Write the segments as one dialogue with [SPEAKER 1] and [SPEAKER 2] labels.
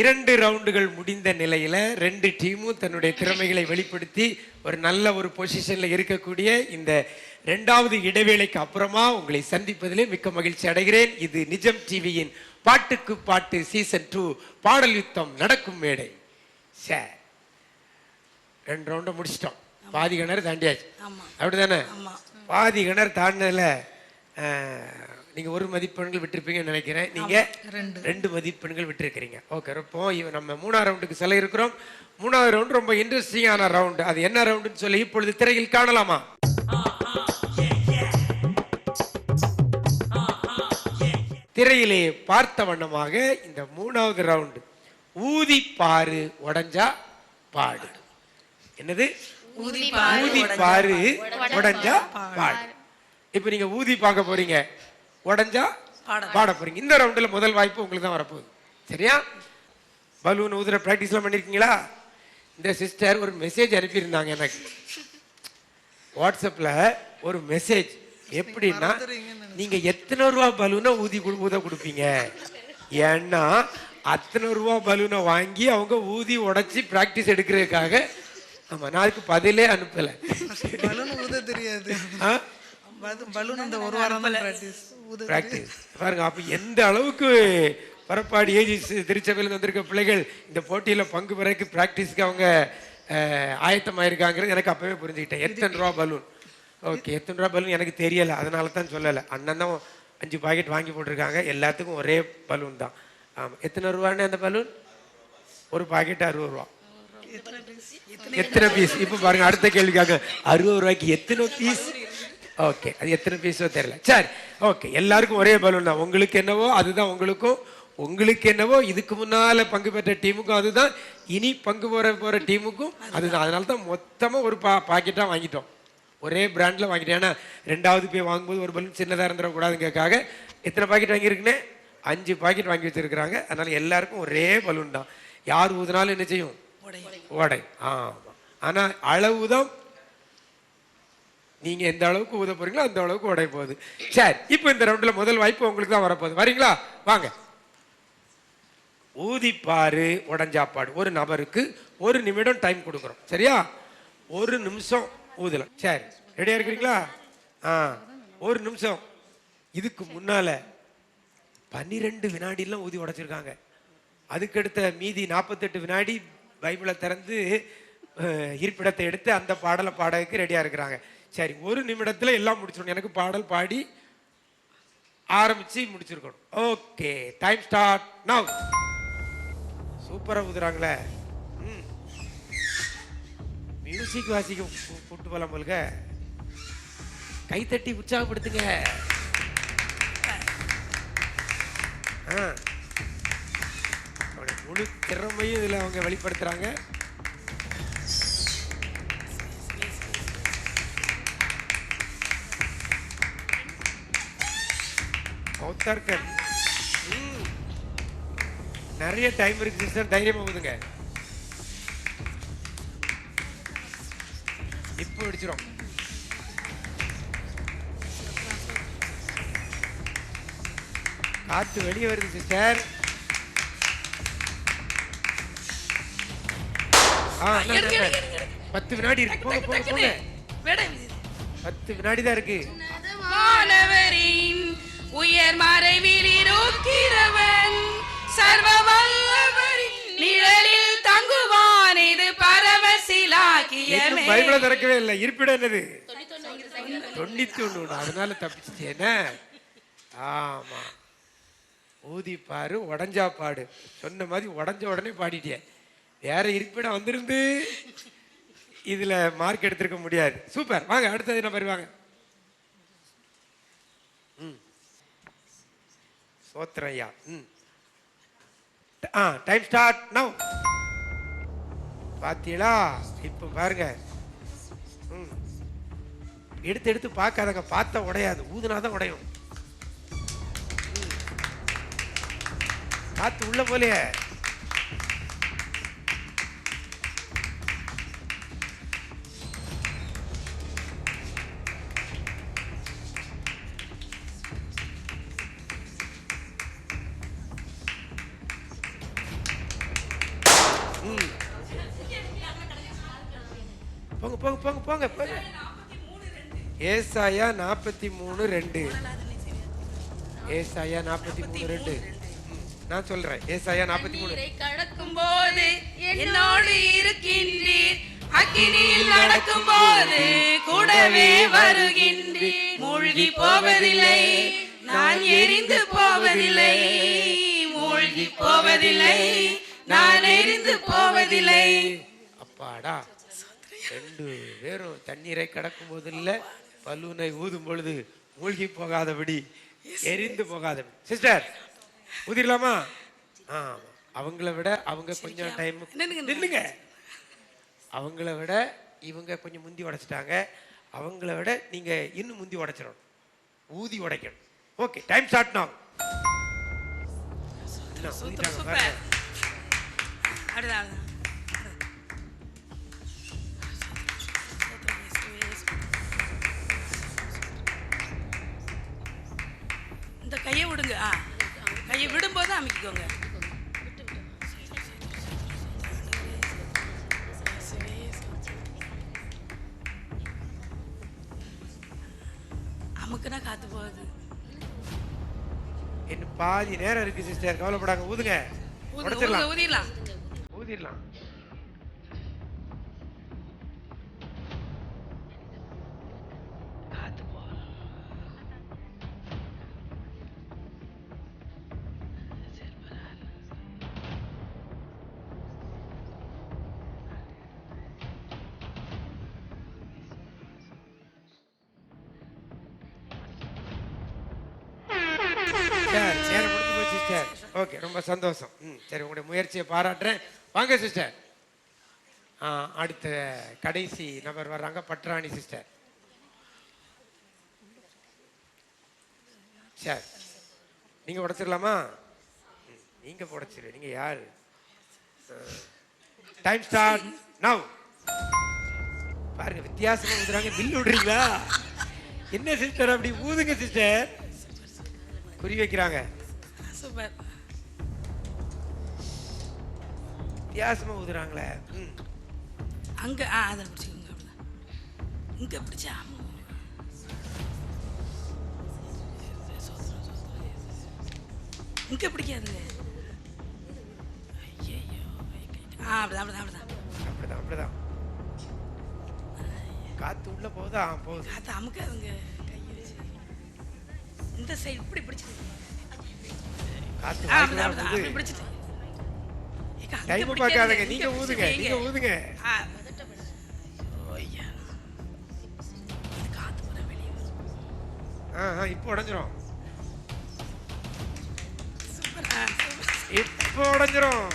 [SPEAKER 1] இரண்டு ரவுண்டுகள் முடிந்த நிலையில ரெண்டு டீமும் தன்னுடைய திறமைகளை வெளிப்படுத்தி ஒரு நல்ல ஒரு பொசிஷன்ல இருக்கக்கூடிய இந்த இரண்டாவது இடைவேளைக்கு அப்புறமா உங்களை சந்திப்பதிலே மிக்க மகிழ்ச்சி அடைகிறேன். இது நிஜம் டிவியின் பாட்டுக்கு பாட்டு சீசன் டூ பாடல் யுத்தம் நடக்கும் மேடை. சார் ரெண்டு ரவுண்டை முடிச்சிட்டோம். பாதி கிணறு தாண்டியாச்சு.
[SPEAKER 2] ஆமா.
[SPEAKER 1] அப்படிதானே
[SPEAKER 2] ஆமா.
[SPEAKER 1] பாதி கிணறு தாண்டினதுல நீங்க ஒரு மதிப்பெண்கள் விட்டிருப்பீங்கன்னு நினைக்கிறேன். நீங்க
[SPEAKER 2] ரெண்டு.
[SPEAKER 1] ரெண்டு மதிப்பெண்கள் விட்டிருக்கிறீங்க. ஓகே இப்போ நம்ம மூணாவது ரவுண்டுக்கு செல்ல இருக்கிறோம். மூணாவது ரவுண்டு ரொம்ப இன்ட்ரெஸ்டிங்கான ரவுண்டு அது என்ன ரவுண்டுன்னு சொல்லி இப்பொழுது திரையில் காணலாமா? திரையிலே பார்த்த வண்ணமாக இந்த மூணாவது ரவுண்டு ஊதி பாரு உடைஞ்சா பாடு. என்னது?
[SPEAKER 2] ஊதி
[SPEAKER 1] ஊதி பாரு உடைஞ்சா பாடு. இப்போ நீங்க ஊதி பார்க்க போறீங்க. உடைஞ்சா
[SPEAKER 2] பாட
[SPEAKER 1] பாட போறீங்க. இந்த ரவுண்டுல முதல் வாய்ப்பு உங்களுக்கு தான் வரப்போகுது. சரியா? பலூன் ஊதுற ப்ராக்டிஸ்லாம் பண்ணிருக்கீங்களா? இந்த சிஸ்டர் ஒரு மெசேஜ் அனுப்பியிருந்தாங்க எனக்கு. வாட்ஸ்அப்ல ஒரு மெசேஜ் எப்படின்னா நீங்க எத்தனை ரூபா பலூனை ஊதி ஊத கொடுப்பீங்க? ஏன்னா அத்தனை ரூபா பலூனை வாங்கி அவங்க ஊதி உடைச்சி ப்ராக்டிஸ் எடுக்கிறதுக்காக ஆமா நான் அதுக்கு பதிலே அனுப்பல.
[SPEAKER 3] தெரியாது.
[SPEAKER 1] ஆ?
[SPEAKER 3] பலூன் இந்த ஒரு வாரம் தான் ப்ராக்டிஸ்
[SPEAKER 1] பிராக்டிஸ் பாருங்க அப்ப எந்த அளவுக்கு பரப்பாடி ஏஜி திருச்சபையில் வந்திருக்க பிள்ளைகள் இந்த போட்டியில பங்கு பெறக்கு பிராக்டிஸ்க்கு அவங்க ஆயத்தமாயிருக்காங்கிறது எனக்கு அப்பவே புரிஞ்சுக்கிட்டேன். எத்தனை ரூபா பலூன்? ஓகே எத்தனை ரூபா பலூன்? எனக்கு தெரியல. அதனால தான் சொல்லலை. அண்ணன் தான் அஞ்சு பாக்கெட் வாங்கி போட்டிருக்காங்க. எல்லாத்துக்கும் ஒரே பலூன் தான். ஆமா. எத்தனை ரூபான்னு அந்த பலூன்? ஒரு பாக்கெட் அறுபது ரூபா. எத்தனை பீஸ் இப்போ பாருங்க அடுத்த கேள்விக்காக. அறுபது ரூபாய்க்கு எத்தனை பீஸ் ஓகே அது எத்தனை பீஸோ தெரியல. சரி. ஓகே எல்லாருக்கும் ஒரே பலூன் தான். உங்களுக்கு என்னவோ அதுதான் உங்களுக்கும். உங்களுக்கு என்னவோ இதுக்கு முன்னால பங்கு பெற்ற டீமுக்கும் அதுதான். இனி பங்கு போற போற டீமுக்கும் அதுதான். அதனால தான் மொத்தமா ஒரு பா பாக்கெட்டா வாங்கிட்டோம். ஒரே பிராண்ட்ல வாங்கிட்டோம். ஏன்னா ரெண்டாவது போய் வாங்கும்போது ஒரு பலூன் சின்னதா இருந்துடக்கூடாதுங்கிறதுக்காக எத்தனை பாக்கெட் வாங்கியிருக்குன்னே? அஞ்சு பாக்கெட் வாங்கி வச்சிருக்கிறாங்க. அதனால எல்லாருக்கும் ஒரே பலூன் தான். யார் ஊதுனாலும் என்ன செய்யும்? உடை. ஆமா. ஆனா அளவுதான் நீங்க எந்த அளவுக்கு ஊத போறீங்களோ அந்த அளவுக்கு உடைய போகுது. சரி இப்போ இந்த ரவுண்ட்ல முதல் வாய்ப்பு உங்களுக்கு தான் வரப்போகுது. வரீங்களா? வாங்க. ஊதிப்பாரு உடஞ்சாப்பாடு ஒரு நபருக்கு ஒரு நிமிடம் டைம் கொடுக்குறோம். சரியா? ஒரு நிமிஷம் ஊதலாம். சரி. ரெடியா இருக்கிறீங்களா? ஆ. ஒரு நிமிஷம். இதுக்கு முன்னால பன்னிரெண்டு வினாடிலாம் ஊதி உடைச்சிருக்காங்க. அதுக்கடுத்த மீதி நாற்பத்தெட்டு வினாடி பைபிளை திறந்து இருப்பிடத்தை எடுத்து அந்த பாடலை பாடகுக்கு ரெடியாக இருக்கிறாங்க. சரி ஒரு நிமிடத்தில் எல்லாம் முடிச்சிடணும். எனக்கு பாடல் பாடி ஆரம்பிச்சு முடிச்சிருக்கணும். ஓகே டைம் ஸ்டார்ட் நவ் சூப்பராக ஊதுறாங்களே. ம். மியூசிக் வாசிக்க கூட்டு போலாம் போலுங்க. கைத்தட்டி உற்சாகப்படுத்துங்க. ஆ. முழு திறமையும் இதில் அவங்க வெளிப்படுத்துகிறாங்க ம். நிறைய டைம் இருக்கு சிஸ்டர் தைரியமா ஊதுங்க இப்போ அடிச்சிரும் காத்து வெளியே வருது சிஸ்டர். பத்து வினாடி இருக்கு. போங்க போங்க போங்க. பத்து வினாடி தான் இருக்கு.
[SPEAKER 4] உயர் மறைவில் இருக்கிறவன் சர்வ வல்லவரின் நிழலில் தங்குவான். இது பரவசிலாக்கியமே
[SPEAKER 1] பைபிளை திறக்கவே இல்லை. இருப்பிடம் என்னது? தொண்ணூத்தி ஒண்ணு அதனால தப்பிச்சிட்டேன ஆமா. ஊதி பாரு உடஞ்சா பாடு. சொன்ன மாதிரி உடஞ்ச உடனே பாடிட்டேன் வேற இருப்பிடம் வந்திருந்து இதுல மார்க் எடுத்திருக்க முடியாது. சூப்பர். வாங்க அடுத்தது என்ன வருவாங்க ம் சோத்ரையா ம் ஆ டைம் ஸ்டார்ட் நவ் பார்த்தீங்களா இப்போ பாருங்க ம். எடுத்து எடுத்து பார்க்காதங்க பார்த்தா உடையாது ஊதுனாதான் உடையும் ம். உள்ள போலையே ஏசாயா நாற்பத்தி மூணு ரெண்டு. ஏசாயா நாற்பத்தி மூணு ரெண்டு நான் சொல்றேன். ஏசாயா நாற்பத்தி மூணு
[SPEAKER 4] கடக்கும் போது என்னோடு இருக்கின்றீர். அக்கினியில் நடக்கும் போது கூடவே வருகின்றீர். மூழ்கி போவதில்லை. நான் எரிந்து போவதில்லை. மூழ்கி போவதில்லை. நான் எரிந்து போவதில்லை.
[SPEAKER 1] அப்பாடா ரெண்டு பேரும் தண்ணீரை கடக்கும் போது இல்ல. பலூனை ஊதும் பொழுது மூழ்கி போகாதபடி எரிந்து போகாதபடி. சிஸ்டர் ஊதிரலாமா ஆ அவங்கள விட அவங்க கொஞ்சம் டைம்
[SPEAKER 4] நில்லுங்க.
[SPEAKER 1] அவங்கள விட இவங்க கொஞ்சம் முந்தி உடைச்சிட்டாங்க. அவங்கள விட நீங்க இன்னும் முந்தி உடைச்சிடணும். ஊதி உடைக்கணும். Okay time start now. என்ன,
[SPEAKER 4] அமைக்கிக்கோங்க அமுக்குனா காத்து போகுது.
[SPEAKER 1] இன்னும் பாதி நேரம் இருக்கு சிஸ்டர் கவலைப்படாங்க. ஊதுங்க,
[SPEAKER 4] ஊதிடலாம்.
[SPEAKER 1] ஊதிடலாம். ஓகே ரொம்ப சந்தோஷம். ம் சரி உங்களுடைய முயற்சியை பாராட்டுறேன். வாங்க சிஸ்டர் அடுத்த கடைசி நபர் வர்றாங்க பட்ராணி சிஸ்டர் சரி நீங்கள் உடச்சிடலாமா ம், உடச்சிரு நீங்கள் யார்? டைம் ஸ்டார்ட் நவ் பாருங்க வித்தியாசமாக ஊதுறாங்க பில் விடுறீங்களா? என்ன சிஸ்டர் அப்படி ஊதுங்க சிஸ்டர் குறி வைக்கிறாங்க.
[SPEAKER 4] சூப்பர்.
[SPEAKER 1] வித்தியாசமா ஊதுறாங்களே.
[SPEAKER 4] அங்க ஆ அதில் பிடிச்சிக்கோங்க அப்படிதான். இங்க பிடிச்சா இங்க பிடிக்காதுங்க ஐயையோ. ஆ அப்படிதான் அப்படிதான் அப்படிதான்.
[SPEAKER 1] அப்படிதான் அப்படிதான். காத்து உள்ள போகுதா? போகுது.
[SPEAKER 4] காத்து அமுக்காதுங்க கையை வச்சு. இந்த சைடு இப்படி பிடிச்சிது அப்படி
[SPEAKER 1] போகுது?
[SPEAKER 4] பிடிச்சிட்டு. பிடிக்காதுங்க,
[SPEAKER 1] பார்க்காதங்க. நீங்க ஊதுங்க. நீங்க ஊதுங்க. இப்போ உடைஞ்சிரும். இப்போ உடைஞ்சிரும்.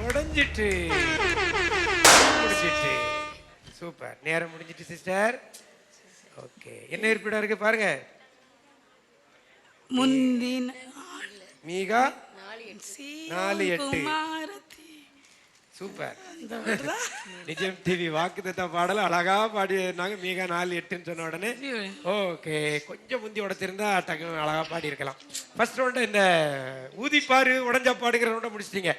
[SPEAKER 1] உடைஞ்சிட்டு. முடிஞ்சிட்டு. சூப்பர். நேரம் முடிஞ்சிட்டு சிஸ்டர். ஓகே. என்ன இருப்பிடம் இருக்கு பாருங்க.
[SPEAKER 4] முந்தின
[SPEAKER 1] மீகா? நாலு எட்டு. சூப்பர்? நிஜம் டிவி வாக்குத்த பாடல அழகா பாடினாங்க மீகா நாலு எட்டுன்னு சொன்ன உடனே ஓகே கொஞ்சம் முந்தி உடைச்சிருந்தா டக்கு அழகா பாடி இருக்கலாம் ஃபர்ஸ்ட் ரவுண்ட் இந்த ஊதிப்பாரு உடஞ்சா பாடுங்கிற ரவுண்டை முடிச்சிட்டீங்க.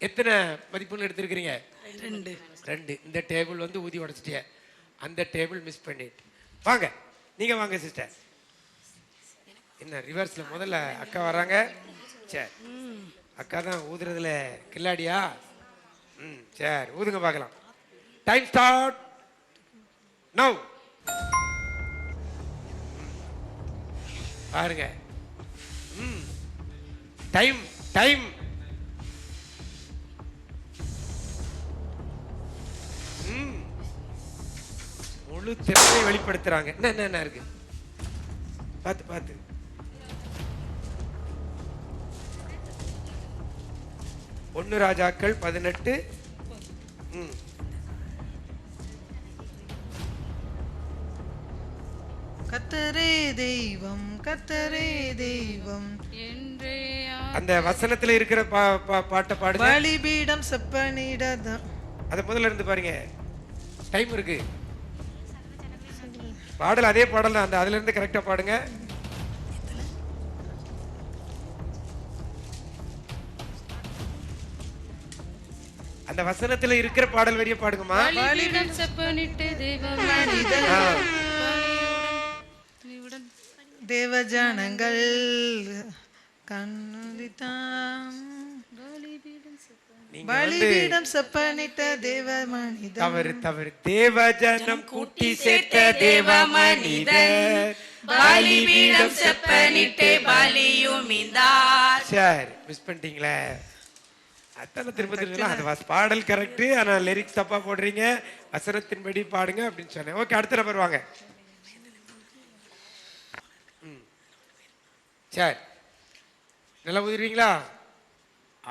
[SPEAKER 1] எத்தனை மதிப்பெண் எடுத்திருக்கிறீங்க?
[SPEAKER 4] ரெண்டு.
[SPEAKER 1] ரெண்டு. இந்த டேபிள் வந்து ஊதி உடைச்சிட்டிய. அந்த டேபிள் மிஸ் பண்ணிட்டு. வாங்க. நீங்க வாங்க சிஸ்டர் என்ன ரிவர்ஸ்ல முதல்ல அக்கா வராங்க சரி. அக்கா தான் ஊதுறதுல கில்லாடியா? ம் சரி ஊதுங்க பார்க்கலாம். டைம் ஸ்டார்ட் நவ் பாருங்க. ம். டைம் டைம் ம். முழு திறமையை வெளிப்படுத்துறாங்க. என்ன என்ன என்ன இருக்கு? பார்த்து பார்த்து. ஒன்னு ராஜாக்கள் பதினெட்டு. ம்.
[SPEAKER 3] கத்தரே தெய்வம் கத்தரே தெய்வம்.
[SPEAKER 4] என்றே
[SPEAKER 1] அந்த வசனத்துல இருக்கிற பா பா- பாட்டை பாடுங்க.
[SPEAKER 3] பலிபீடம் செப்பனிடத.
[SPEAKER 1] அதை முதல்ல இருந்து பாருங்க. டைம் இருக்கு. பாடல் அதே பாடல் தான் அந்த அதுல இருந்து கரெக்டா பாடுங்க. அந்த வசனத்துல இருக்கிற பாடல் வரிய பாடுங்கம்மா.
[SPEAKER 3] தேவஜனங்கள் கண்ணுதித்தாம்
[SPEAKER 4] பலிபீடம்
[SPEAKER 3] செப்பனிட்ட தேவ மனிதன்
[SPEAKER 1] தவறு தவறு. தேவஜனம் கூட்டி சேர்த்த தேவ மனிதர்
[SPEAKER 4] பலிபீடம் செப்பனிட்டு பலியும்
[SPEAKER 1] சரி மிஸ் பண்ணிட்டீங்களே? அத்தனை திரும்ப திரும்ப அது வாஸ் பாடல் கரெக்ட் ஆனா லிரிக்ஸ் தப்பா போடுறீங்க. வசனத்தின்படி பாடுங்க அப்படின்னு சொன்னேன். ஓகே அடுத்த நம்பர் வாங்க. சரி. நல்லா ஊதுறீங்களா?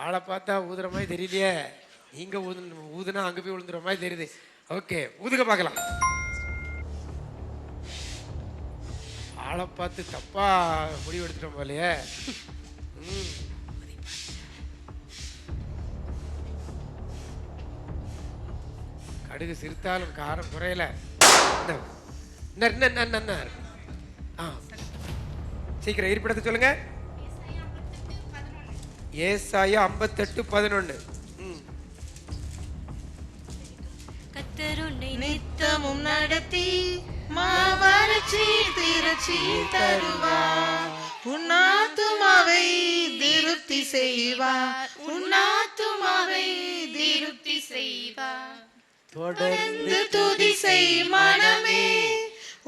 [SPEAKER 1] ஆளை பார்த்தா ஊதுற மாதிரி தெரியலையே. நீங்க ஊது ஊதுனா அங்க போய் விழுந்துற மாதிரி தெரியுது. ஓகே ஊதுக பார்க்கலாம். ஆளை பார்த்து தப்பா முடிவு எடுத்துட்டோம் போலயே. ம். கடுகு சிரித்தாலும் காரம் குறையல? ஆ. சீக்கிரம் இருப்பிடத்தை சொல்லுங்க. ஏசாயா ஐம்பத்தெட்டு பதினொன்னு. ம்.
[SPEAKER 4] கத்தர் உன்னை
[SPEAKER 3] நித்தமும் நடத்தி மாவரட்சி திரட்சி தருவார். உன்னாத்துமாவை திருப்தி செய்வார்.
[SPEAKER 1] தொடர்ந்து
[SPEAKER 3] துதி செய் மனமே.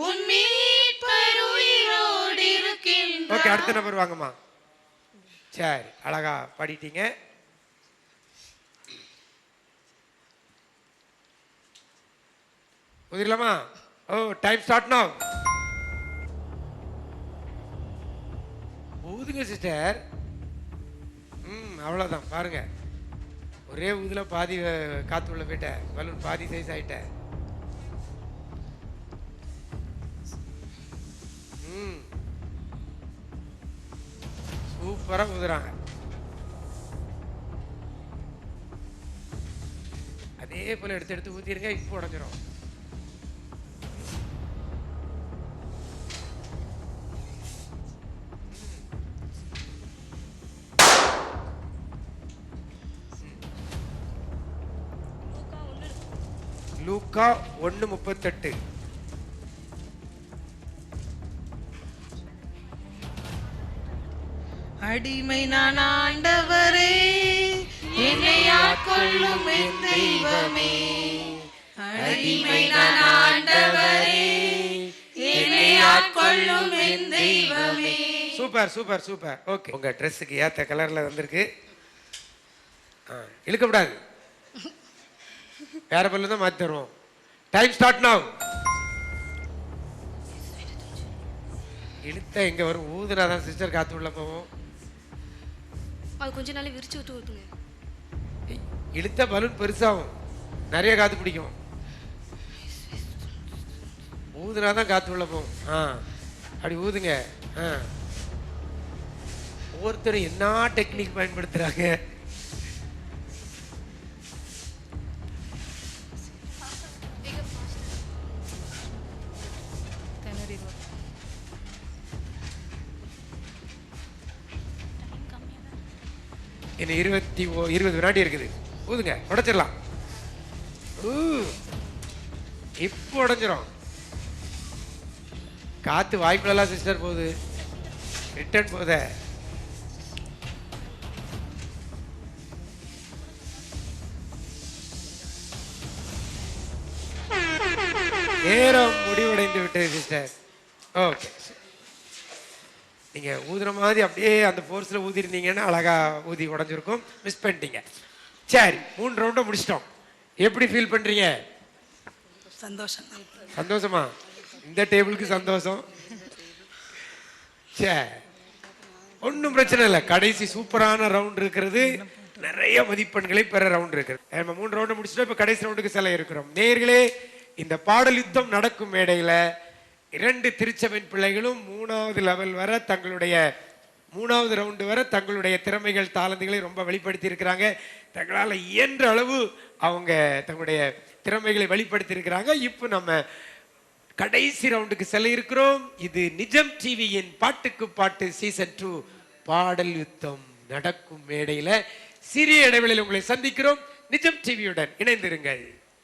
[SPEAKER 4] உன் மீட்பர் உயிரோடு இருக்கின்ற
[SPEAKER 1] ஓகே அடுத்த நம்பர் வாங்கம்மா. சரி அழகா பாடிட்டீங்க. ஊதிரலாமா ஓ டைம் ஸ்டார்ட் now. ஊதுங்க சிஸ்டர் ம் அவ்வளோதான் பாருங்க. ஒரே ஊதில் பாதி காற்று உள்ள போயிட்டேன். பலூன் பாதி சைஸ் ஆகிட்டேன் ம். சூப்பராக ஊதுறாங்க. அதே போல எடுத்து எடுத்து ஊற்றிருங்க இப்போ உடஞ்சிரும். லூக்கா ஒன்று முப்பத்தெட்டு.
[SPEAKER 3] அடிமை நான் ஆண்டவரே என்னை ஆட்கொள்ளும் என் தெய்வமே. அடிமை நான் ஆண்டவரே என்னை ஆட்கொள்ளும் என் தெய்வமே.
[SPEAKER 1] Super super super. ஓகே. உங்க ட்ரெஸ்ஸுக்கு ஏத்த கலர்ல வந்திருக்கு. ஆ, இழுக்கக்கூடாது வேற பல்லு தான் மாத்தி தருவோம். Time start now. இழுத்தா எங்க வரும். ஊதுனா தான் சிஸ்டர் காத்து உள்ள போவோம்
[SPEAKER 4] அது கொஞ்ச நாள் விரிச்சு விட்டு ஊத்துங்க.
[SPEAKER 1] இழுத்தா பலூன் பெருசாகும். நிறைய காத்து பிடிக்கும். ஊதுனா தான் காத்து உள்ள போகும். ஆ அப்படி ஊதுங்க. ஆ. ஒவ்வொருத்தரும் என்ன டெக்னிக் பயன்படுத்துறாங்க? இன்னும் இருபத்தி ஓ இருபது வினாடி இருக்குது. ஊதுங்க உடைச்சிடலாம். ஊ இப்போ உடைஞ்சிரும். காத்து வாய்ப்புலாம் சிஸ்டர் போகுது. ரிட்டர்ன் போத நேரம் முடிவடைந்து விட்டது சிஸ்டர் ஓகே நீங்க ஊதுற மாதிரி அப்படியே அந்த ஃபோர்ஸ்ல ஊதிருந்தீங்கன்னா அழகா ஊதி உடஞ்சிருக்கும். மிஸ் பண்ணிட்டீங்க. சரி மூணு ரவுண்டை முடிச்சிட்டோம். எப்படி ஃபீல் பண்றீங்க?
[SPEAKER 4] சந்தோஷம்.
[SPEAKER 1] சந்தோஷமா? இந்த டேபிளுக்கு சந்தோஷம். சே ஒன்றும் பிரச்சனை இல்லை. கடைசி சூப்பரான ரவுண்ட் இருக்கிறது. நிறைய மதிப்பெண்களை பெற ரவுண்ட் இருக்கிறது நம்ம மூணு ரவுண்டு முடிச்சுட்டோம். இப்போ கடைசி ரவுண்டுக்கு செல்ல இருக்கிறோம். நேர்களே இந்த பாடல் யுத்தம் நடக்கும் மேடையில் இரண்டு திருச்சபையின் பிள்ளைகளும் மூணாவது லெவல் வர தங்களுடைய மூணாவது ரவுண்டு வர தங்களுடைய திறமைகள் தாளந்துகளை ரொம்ப வெளிப்படுத்தி இருக்கிறாங்க தங்களால் இயன்ற அளவு அவங்க தங்களுடைய திறமைகளை வெளிப்படுத்தி இருக்கிறாங்க இப்போ நம்ம கடைசி ரவுண்டுக்கு செல்ல இருக்கிறோம். இது நிஜம் டிவியின் பாட்டுக்கு பாட்டு சீசன் டூ பாடல் யுத்தம் நடக்கும் மேடையில் சிறிய இடைவெளியில் உங்களை சந்திக்கிறோம். நிஜம் டிவியுடன் இணைந்திருங்கள்.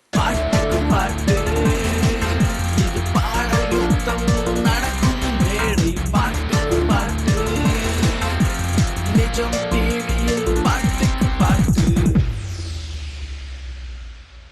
[SPEAKER 2] பாட்டுக்கு பாட்டு.